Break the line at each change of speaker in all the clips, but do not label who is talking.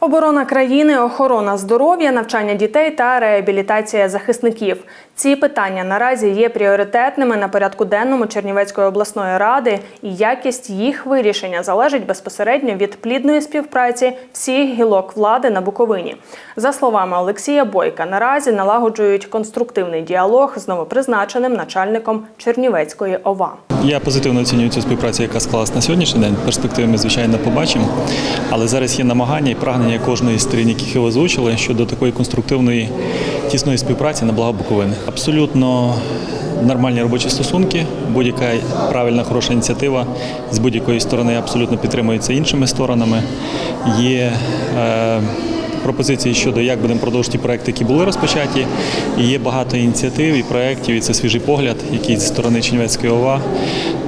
Оборона країни, охорона здоров'я, навчання дітей та реабілітація захисників. Ці питання наразі є пріоритетними на порядку денному Чернівецької обласної ради, і якість їх вирішення залежить безпосередньо від плідної співпраці всіх гілок влади на Буковині. За словами Олексія Бойка, наразі налагоджують конструктивний діалог з новопризначеним начальником Чернівецької ОВА.
Я позитивно оцінюю цю співпрацю, яка склалась на сьогоднішній день. Перспективи ми, звичайно, побачимо. Але зараз є намагання і прагнення кожної з сторін, яких ви озвучили, щодо такої конструктивної тісної співпраці на благо Буковини. Абсолютно нормальні робочі стосунки, будь-яка правильна, хороша ініціатива з будь-якої сторони абсолютно підтримується іншими сторонами. Є е, пропозиції щодо як будемо продовжити проекти, які були розпочаті. І є багато ініціатив і проєктів, і це свіжий погляд, який зі сторони Чернівецької ОВА.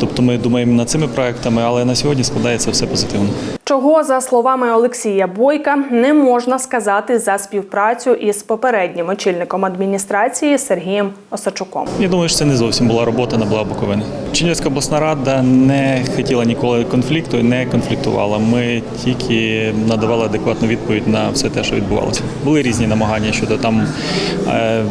Тобто ми думаємо над цими проектами, але на сьогодні складається все позитивно.
Чого, за словами Олексія Бойка, не можна сказати за співпрацю із попереднім очільником адміністрації Сергієм Осачуком.
Я думаю, що це не зовсім була робота на Буковини. Чернівецька обласна рада не хотіла ніколи конфлікту і не конфліктувала. Ми тільки надавали адекватну відповідь на все те, що відбувалося. Були різні намагання щодо там е,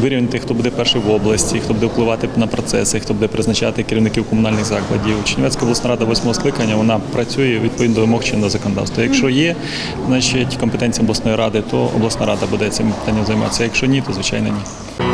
вирівняти, хто буде перший в області, хто буде впливати на процеси, хто буде призначати керівників комунальних закладів. Чернівецька обласна рада восьмого скликання вона працює відповідно до вимог чинного законодавства. Якщо є, значить компетенція обласної ради, то обласна рада буде цим питанням займатися. Якщо ні, то звичайно ні.